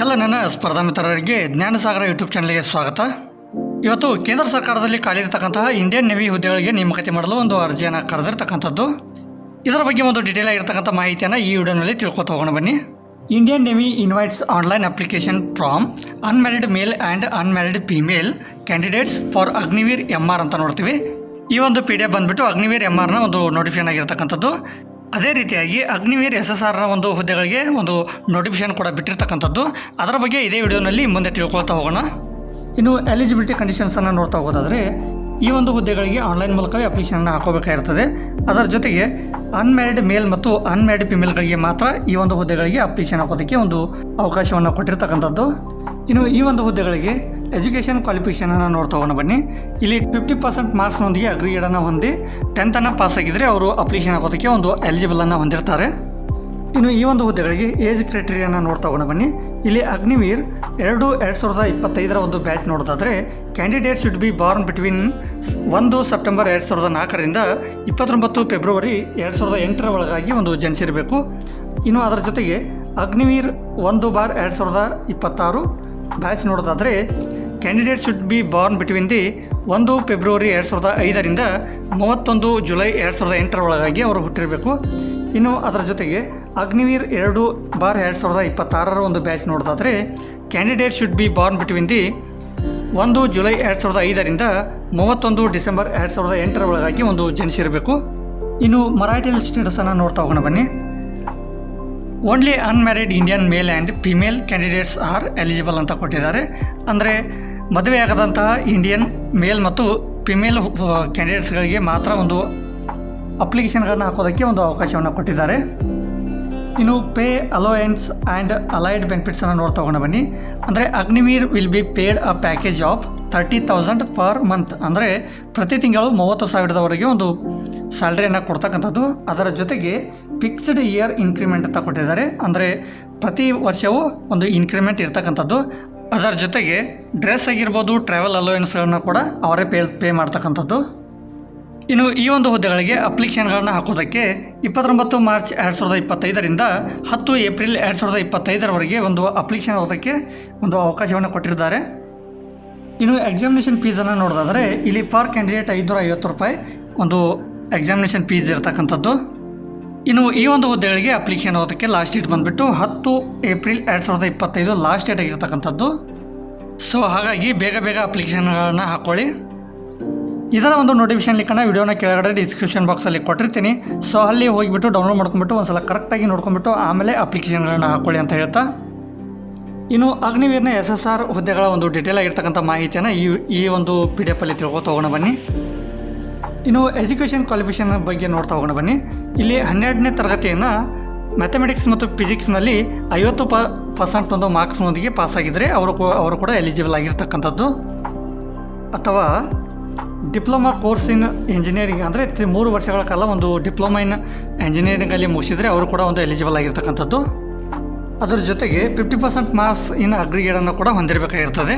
ಎಲ್ಲ ನನ್ನ ಸ್ಪರ್ಧಾ ಮಿತ್ರರಿಗೆ ಜ್ಞಾನಸಾಗರ ಯೂಟ್ಯೂಬ್ ಚಾನಲ್ಗೆ ಸ್ವಾಗತ. ಇವತ್ತು ಕೇಂದ್ರ ಸರ್ಕಾರದಲ್ಲಿ ಖಾಲಿರ್ತಕ್ಕಂತಹ ಇಂಡಿಯನ್ ನೆವಿ ಹುದ್ದೆಗಳಿಗೆ ನೇಮಕತೆ ಮಾಡಲು ಒಂದು ಅರ್ಜಿಯನ್ನು ಕರೆದಿರ್ತಕ್ಕಂಥದ್ದು. ಇದರ ಬಗ್ಗೆ ಒಂದು ಡೀಟೇಲ್ ಆಗಿರ್ತಕ್ಕಂಥ ಮಾಹಿತಿಯನ್ನು ಈ ವಿಡಿಯೋನಲ್ಲಿ ತಿಳ್ಕೊತ ಹೋಗೋಣ ಬನ್ನಿ. Indian navy invites online application from unmarried male and unmarried female candidates for Agniveer M ಅಂತ ನೋಡ್ತೀವಿ. ಈ ಒಂದು ಪಿ ಡಿ ಎಫ್ ಬಂದುಬಿಟ್ಟು ಅಗ್ನಿವೀರ್ ಎಂ ಆರ್ನ ಒಂದು ನೋಟಿಫಿಕೇಶನ್ ಆಗಿರ್ತಕ್ಕಂಥದ್ದು. ಅದೇ ರೀತಿಯಾಗಿ ಅಗ್ನಿವೀರ್ ಎಸ್ ಎಸ್ ಆರ್ನ ಒಂದು ಹುದ್ದೆಗಳಿಗೆ ಒಂದು ನೋಟಿಫಿಕೇಶನ್ ಕೂಡ ಬಿಟ್ಟಿರ್ತಕ್ಕಂಥದ್ದು. ಅದರ ಬಗ್ಗೆ ಇದೇ ವಿಡಿಯೋನಲ್ಲಿ ಮುಂದೆ ತಿಳ್ಕೊಳ್ತಾ ಹೋಗೋಣ. ಇನ್ನು ಎಲಿಜಿಬಿಲಿಟಿ ಕಂಡೀಷನ್ಸನ್ನು ನೋಡ್ತಾ ಹೋಗೋದಾದರೆ, ಈ ಒಂದು ಹುದ್ದೆಗಳಿಗೆ ಆನ್ಲೈನ್ ಮೂಲಕವೇ ಅಪ್ಲಿಕೇಶನ್ ಹಾಕೋಬೇಕಾಗಿರ್ತದೆ. ಅದರ ಜೊತೆಗೆ ಅನ್ಮ್ಯಾರಿಡ್ ಮೇಲ್ ಮತ್ತು ಅನ್ಮ್ಯಾರಿಡ್ ಫಿಮೇಲ್ಗಳಿಗೆ ಮಾತ್ರ ಈ ಒಂದು ಹುದ್ದೆಗಳಿಗೆ ಅಪ್ಲಿಕೇಶನ್ ಹಾಕೋದಕ್ಕೆ ಒಂದು ಅವಕಾಶವನ್ನು ಕೊಟ್ಟಿರ್ತಕ್ಕಂಥದ್ದು. ಇನ್ನು ಈ ಒಂದು ಹುದ್ದೆಗಳಿಗೆ ಎಜುಕೇಷನ್ ಕ್ವಾಲಿಫಿಕೇಷನನ್ನು ನೋಡ್ತಾ ಹೋಗೋಣ ಬನ್ನಿ. ಇಲ್ಲಿ ಫಿಫ್ಟಿ ಪರ್ಸೆಂಟ್ ಮಾರ್ಕ್ಸ್ನೊಂದಿಗೆ ಅಗ್ರಿಗೇಡನ್ನು ಹೊಂದಿ ಟೆಂತನ್ನು ಪಾಸ್ ಆಗಿದ್ರೆ ಅವರು ಅಪ್ಲಿಕೇಶನ್ ಹಾಕೋದಕ್ಕೆ ಒಂದು ಎಲಿಜಿಬಲನ್ನು ಹೊಂದಿರ್ತಾರೆ. ಇನ್ನು ಈ ಒಂದು ಹುದ್ದೆಗಳಿಗೆ ಏಜ್ ಕ್ರೈಟೀರಿಯಾನ ನೋಡ್ತಾ ಹೋಗೋಣ ಬನ್ನಿ. ಇಲ್ಲಿ ಅಗ್ನಿವೀರ್ ಎರಡು ಎರಡು ಸಾವಿರದ ಇಪ್ಪತ್ತೈದರ ಒಂದು ಬ್ಯಾಚ್ ನೋಡೋದಾದರೆ candidate should be born between ಒಂದು ಸೆಪ್ಟೆಂಬರ್ ಎರಡು ಸಾವಿರದ ನಾಲ್ಕರಿಂದ ಇಪ್ಪತ್ತೊಂಬತ್ತು ಫೆಬ್ರವರಿ ಎರಡು ಸಾವಿರದ ಎಂಟರ ಒಳಗಾಗಿ ಒಂದು ಜನಿಸಿರಬೇಕು ಇನ್ನು ಅದರ ಜೊತೆಗೆ ಅಗ್ನಿವೀರ್ ಒಂದು ಬಾರ್ ಎರಡು ಸಾವಿರದ ಇಪ್ಪತ್ತಾರು ಬ್ಯಾಚ್ ನೋಡೋದಾದರೆ candidate should be born between the ಒಂದು ಫೆಬ್ರವರಿ ಎರಡು ಸಾವಿರದ ಐದರಿಂದ ಮೂವತ್ತೊಂದು ಜುಲೈ ಎರಡು ಸಾವಿರದ ಎಂಟರ ಒಳಗಾಗಿ ಅವರು ಹುಟ್ಟಿರಬೇಕು. ಇನ್ನು ಅದರ ಜೊತೆಗೆ ಅಗ್ನಿವೀರ್ ಎರಡು ಬಾರ್ ಎರಡು ಸಾವಿರದ ಇಪ್ಪತ್ತಾರರ ಒಂದು ಬ್ಯಾಚ್ ನೋಡೋದಾದರೆ candidate should be born between the ಒಂದು ಜುಲೈ ಎರಡು ಸಾವಿರದ ಐದರಿಂದ ಮೂವತ್ತೊಂದು ಡಿಸೆಂಬರ್ ಎರಡು ಸಾವಿರದ ಎಂಟರ ಒಳಗಾಗಿ ಒಂದು ಜನಿಸಿರಬೇಕು. ಇನ್ನು ಮರಾಠಿ ಸ್ಟೇಟಸನ್ನು ನೋಡ್ತಾ ಹೋಗೋಣ ಬನ್ನಿ. Only unmarried Indian male and female candidates are eligible ಅಂತ ಕೊಟ್ಟಿದ್ದಾರೆ. ಅಂದರೆ ಮದುವೆಯಾಗದಂತಹ ಇಂಡಿಯನ್ ಮೇಲ್ ಮತ್ತು ಫಿಮೇಲ್ ಕ್ಯಾಂಡಿಡೇಟ್ಸ್ಗಳಿಗೆ ಮಾತ್ರ ಒಂದು ಅಪ್ಲಿಕೇಶನ್ಗಳನ್ನು ಹಾಕೋದಕ್ಕೆ ಒಂದು ಅವಕಾಶವನ್ನು ಕೊಟ್ಟಿದ್ದಾರೆ. ಇನ್ನು ಪೇ ಅಲೋಯನ್ಸ್ ಆ್ಯಂಡ್ ಅಲೈಡ್ ಬೆನಿಫಿಟ್ಸನ್ನು ನೋಡಿ ಹೋಗೋಣ ಬನ್ನಿ. ಅಂದರೆ Agniveer will be paid a package of thirty thousand per month ಅಂದರೆ ಪ್ರತಿ ತಿಂಗಳು ಮೂವತ್ತು ಸಾವಿರದವರೆಗೆ ಒಂದು ಸ್ಯಾಲ್ರಿಯನ್ನು ಕೊಡ್ತಕ್ಕಂಥದ್ದು. ಅದರ ಜೊತೆಗೆ ಫಿಕ್ಸ್ಡ್ ಇಯರ್ ಇನ್ಕ್ರಿಮೆಂಟ್ ಅಂತ ಕೊಟ್ಟಿದ್ದಾರೆ. ಅಂದರೆ ಪ್ರತಿ ವರ್ಷವೂ ಒಂದು ಇನ್ಕ್ರಿಮೆಂಟ್ ಇರ್ತಕ್ಕಂಥದ್ದು. ಅದರ ಜೊತೆಗೆ ಡ್ರೆಸ್ ಆಗಿರ್ಬೋದು ಟ್ರಾವೆಲ್ ಅಲೋಯನ್ಸ್ಗಳನ್ನ ಕೂಡ ಅವರೇ ಪೇ ಪೇ ಮಾಡ್ತಕ್ಕಂಥದ್ದು. ಇನ್ನು ಈ ಒಂದು ಹುದ್ದೆಗಳಿಗೆ ಅಪ್ಲಿಕೇಶನ್ಗಳನ್ನು ಹಾಕೋದಕ್ಕೆ ಇಪ್ಪತ್ತೊಂಬತ್ತು ಮಾರ್ಚ್ ಎರಡು ಸಾವಿರದ ಇಪ್ಪತ್ತೈದರಿಂದ ಹತ್ತು ಏಪ್ರಿಲ್ ಎರಡು ಸಾವಿರದ ಇಪ್ಪತ್ತೈದರವರೆಗೆ ಒಂದು ಅಪ್ಲಿಕೇಶನ್ ಹೋಗೋದಕ್ಕೆ ಒಂದು ಅವಕಾಶವನ್ನು ಕೊಟ್ಟಿದ್ದಾರೆ. ಇನ್ನು ಎಕ್ಸಾಮಿನೇಷನ್ ಫೀಸನ್ನು ನೋಡೋದಾದರೆ ಇಲ್ಲಿ ಪರ್ ಕ್ಯಾಂಡಿಡೇಟ್ ಐದುನೂರ ಐವತ್ತು ರೂಪಾಯಿ ಒಂದು ಎಕ್ಸಾಮಿನೇಷನ್ ಫೀಸ್ ಇರತಕ್ಕಂಥದ್ದು. ಇನ್ನು ಈ ಒಂದು ಹುದ್ದೆಗಳಿಗೆ ಅಪ್ಲಿಕೇಶನ್ ಹೋಗೋದಕ್ಕೆ ಲಾಸ್ಟ್ ಡೇಟ್ ಬಂದುಬಿಟ್ಟು ಹತ್ತು ಏಪ್ರಿಲ್ ಎರಡು ಸಾವಿರದ ಇಪ್ಪತ್ತೈದು ಲಾಸ್ಟ್ ಡೇಟ್ ಆಗಿರ್ತಕ್ಕಂಥದ್ದು. ಸೊ ಹಾಗಾಗಿ ಬೇಗ ಬೇಗ ಅಪ್ಲಿಕೇಶನ್ಗಳನ್ನು ಹಾಕ್ಕೊಳ್ಳಿ ಇದರ ಒಂದು ನೋಟಿಫಿಕೇಶನ್ ಲಿಂಕನ್ನು ವಿಡಿಯೋನ ಕೆಳಗಡೆ ಡಿಸ್ಕ್ರಿಪ್ಷನ್ ಬಾಕ್ಸಲ್ಲಿ ಕೊಟ್ಟಿರ್ತೀನಿ. ಸೊ ಅಲ್ಲಿ ಹೋಗಿಬಿಟ್ಟು ಡೌನ್ಲೋಡ್ ಮಾಡ್ಕೊಂಬಿಟ್ಟು ಒಂದು ಸಲ ಕರೆಕ್ಟಾಗಿ ನೋಡ್ಕೊಂಬಿಟ್ಟು ಆಮೇಲೆ ಅಪ್ಲಿಕೇಶನ್ಗಳನ್ನ ಹಾಕ್ಕೊಳ್ಳಿ ಅಂತ ಹೇಳ್ತಾ. ಇನ್ನು ಅಗ್ನಿವೀರ್ನ ಎಸ್ ಎಸ್ ಆರ್ ಹುದ್ದೆಗಳ ಒಂದು ಡೀಟೇಲ್ ಆಗಿರ್ತಕ್ಕಂಥ ಮಾಹಿತಿಯನ್ನು ಈ ಈ ಒಂದು ಪಿ ಡಿ ಎಫಲ್ಲಿ ತಿಳ್ಕೊತ ಹೋಗೋಣ ಬನ್ನಿ. ಇನ್ನು ಎಜುಕೇಷನ್ ಕ್ವಾಲಿಫಿಕೇಷನ್ ಬಗ್ಗೆ ನೋಡ್ತಾ ಹೋಗೋಣ ಬನ್ನಿ. ಇಲ್ಲಿ ಹನ್ನೆರಡನೇ ತರಗತಿಯನ್ನು ಮ್ಯಾಥಮೆಟಿಕ್ಸ್ ಮತ್ತು ಫಿಸಿಕ್ಸ್ನಲ್ಲಿ ಐವತ್ತು ಪ ಪರ್ಸೆಂಟ್ ಒಂದು ಮಾರ್ಕ್ಸ್ನೊಂದಿಗೆ ಪಾಸ್ ಆಗಿದ್ದರೆ ಅವರು ಅವರು ಕೂಡ ಎಲಿಜಿಬಲ್ ಆಗಿರ್ತಕ್ಕಂಥದ್ದು. ಅಥವಾ ಡಿಪ್ಲೊಮಾ ಕೋರ್ಸ್ ಇನ್ ಇಂಜಿನಿಯರಿಂಗ್ ಅಂದರೆ ಮೂರು ವರ್ಷಗಳ ಕಾಲ ಒಂದು ಡಿಪ್ಲೊಮಾ ಇನ್ ಇಂಜಿನಿಯರಿಂಗಲ್ಲಿ ಮುಗಿಸಿದರೆ ಅವರು ಕೂಡ ಒಂದು ಎಲಿಜಿಬಲ್ ಆಗಿರ್ತಕ್ಕಂಥದ್ದು. ಅದರ ಜೊತೆಗೆ ಫಿಫ್ಟಿ ಪರ್ಸೆಂಟ್ ಮಾರ್ಕ್ಸ್ ಇನ್ ಅಗ್ರಿಗೇಡನ್ನು ಕೂಡ ಹೊಂದಿರಬೇಕಾಗಿರ್ತದೆ.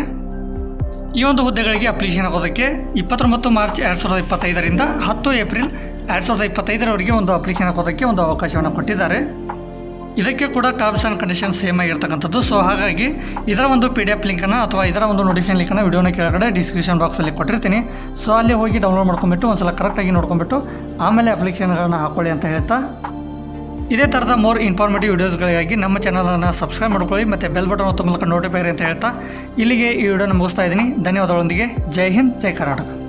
ಈ ಒಂದು ಹುದ್ದೆಗಳಿಗೆ ಅಪ್ಲಿಕೇಶನ್ ಆಗೋದಕ್ಕೆ ಇಪ್ಪತ್ತೊಂಬತ್ತು ಮಾರ್ಚ್ ಎರಡು ಸಾವಿರದ ಇಪ್ಪತ್ತೈದರಿಂದ ಹತ್ತು ಏಪ್ರಿಲ್ ಎರಡು ಸಾವಿರದ ಇಪ್ಪತ್ತೈದರವರೆಗೆ ಒಂದು ಅಪ್ಲಿಕೇಶನ್ ಹಾಕೋದಕ್ಕೆ ಒಂದು ಅವಕಾಶವನ್ನು ಕೊಟ್ಟಿದ್ದಾರೆ. ಇದಕ್ಕೆ ಕೂಡ ಟರ್ಮ್ಸ್ ಆ್ಯಂಡ್ ಕಂಡೀಷನ್ಸ್ ಸೇಮ್ ಆಗಿರ್ತಕ್ಕಂಥದ್ದು ಸೊ ಹಾಗಾಗಿ ಇದರ ಒಂದು ಪಿ ಡಿ ಎಫ್ ಲಿಂಕನ್ನು ಅಥವಾ ಇದರ ಒಂದು ನೋಟಿಫಿಕೇಶನ್ ಲಿಂಕನ್ನು ವಿಡಿಯೋನ ಕೆಳಗಡೆ ಡಿಸ್ಕ್ರಿಪ್ಷನ್ ಬಾಕ್ಸಲ್ಲಿ ಕೊಟ್ಟಿರ್ತೀನಿ. ಸೊ ಅಲ್ಲಿ ಹೋಗಿ ಡೌನ್ಲೋಡ್ ಮಾಡ್ಕೊಂಬಿಟ್ಟು ಒಂದು ಸಲ ಕರೆಕ್ಟಾಗಿ ನೋಡ್ಕೊಂಬಿಟ್ಟು ಆಮೇಲೆ ಅಪ್ಲಿಕೇಶನ್ಗಳನ್ನು ಹಾಕ್ಕೊಳ್ಳಿ ಅಂತ ಹೇಳ್ತಾ ಇದೇ ಥರದ ಮೋರ್ ಇನ್ಫಾರ್ಮೇಟಿವ್ ವೀಡಿಯೋಸ್ಗಳಿಗಾಗಿ ನಮ್ಮ ಚಾನಲನ್ನು ಸಬ್ಸ್ಕ್ರೈಬ್ ಮಾಡ್ಕೊಳ್ಳಿ ಮತ್ತು ಬೆಲ್ ಬಟನ್ ಒತ್ತ ಮೂಲಕ ನೋಟಿಫೈ ಅಂತ ಹೇಳ್ತಾ ಇಲ್ಲಿಗೆ ಈ ವಿಡಿಯೋನ ಮುಗಿಸ್ತಾ ಇದ್ದೀನಿ. ಧನ್ಯವಾದಗಳೊಂದಿಗೆ. ಜೈ ಹಿಂದ್, ಜೈ ಕರ್ನಾಟಕ.